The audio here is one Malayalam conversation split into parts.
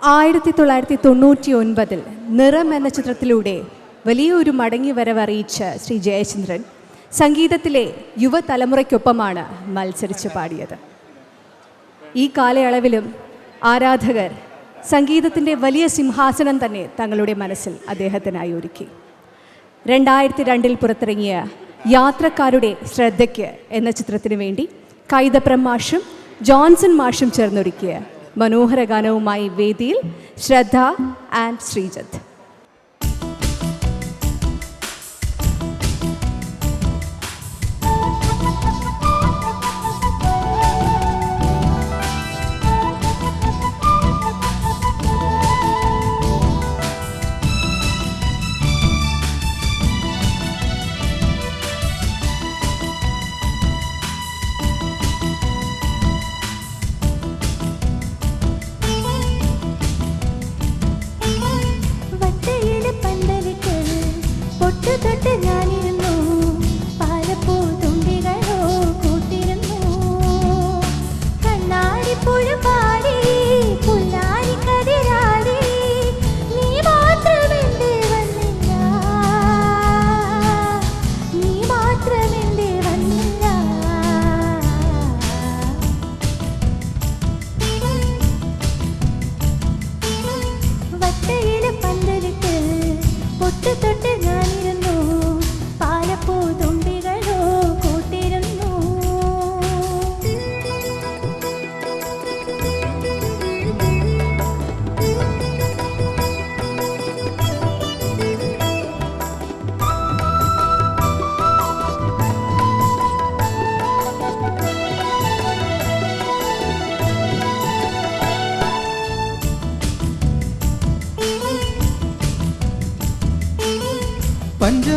ആയിരത്തി തൊള്ളായിരത്തി തൊണ്ണൂറ്റി ഒൻപതിൽ നിറം എന്ന ചിത്രത്തിലൂടെ വലിയൊരു മടങ്ങി വരവറിയിച്ച ശ്രീ ജയചന്ദ്രൻ സംഗീതത്തിലെ യുവതലമുറയ്ക്കൊപ്പമാണ് മത്സരിച്ച് പാടിയത്. ഈ കാലയളവിലും ആരാധകർ സംഗീതത്തിന്റെ വലിയ സിംഹാസനം തന്നെ തങ്ങളുടെ മനസ്സിൽ അദ്ദേഹത്തിനായി ഒരുക്കി. രണ്ടായിരത്തി രണ്ടിൽ പുറത്തിറങ്ങിയ യാത്രക്കാരുടെ ശ്രദ്ധയ്ക്ക് എന്ന ചിത്രത്തിനു വേണ്ടി കൈതപ്രം മാഷും ജോൺസൺ മാഷും ചേർന്നൊരുക്കിയ മനോഹര ഗാനവുമായി വേദിയിൽ ശ്രദ്ധ ആൻഡ് ശ്രീജത്ത്.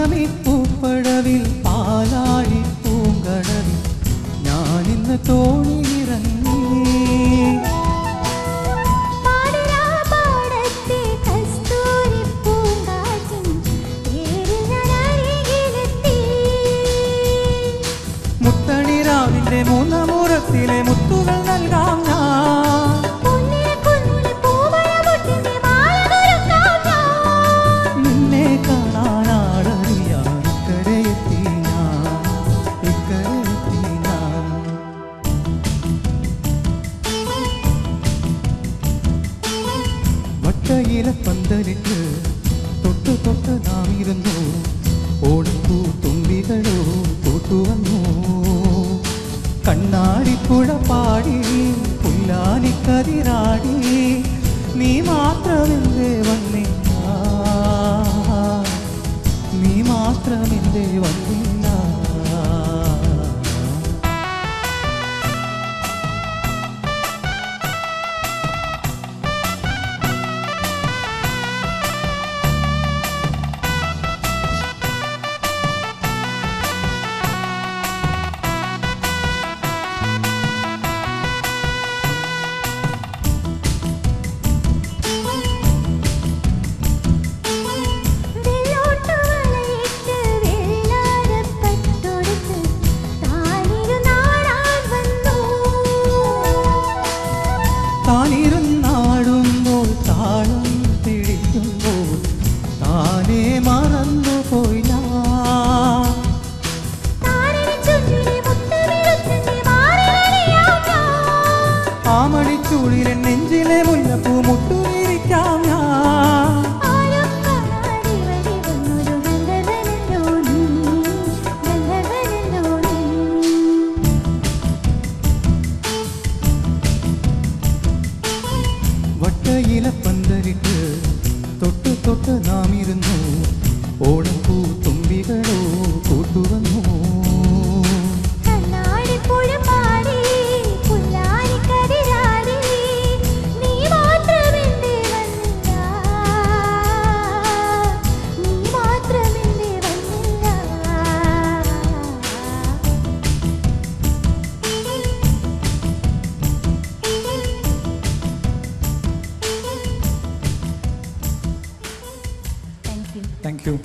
പഞ്ചമി പൂപ്പടവിൽ പാലാഴി പൂങ്കടവിൽ ഞാനിന്ന് തോണിയിറങ്ങി. മുത്തണിരാവിന്റെ മൂന്നാമൂറത്തിലെ മുത്തുകൾ വട്ടയില പന്തലിട്ട് തൊട്ട് തൊട്ട് നാം ഇരുന്നു ഓടപ്പൂ തുമ്പികളോ കൂട്ടുവന്നു കണ്ണാടിപ്പുഴ പാടി പുല്ലാനിക്കതിരാടി നീ മാത്രമെന്തേ വന്നില്ല ആമണിച്ചൂടിലെ നെഞ്ചിലെ മുല്ലപ്പൂ മുട്ടുവിരിക്കാം ഞാൻ. വട്ടയില പന്തലിട്ട് തൊട്ട് തൊട്ട് നാം Thank you.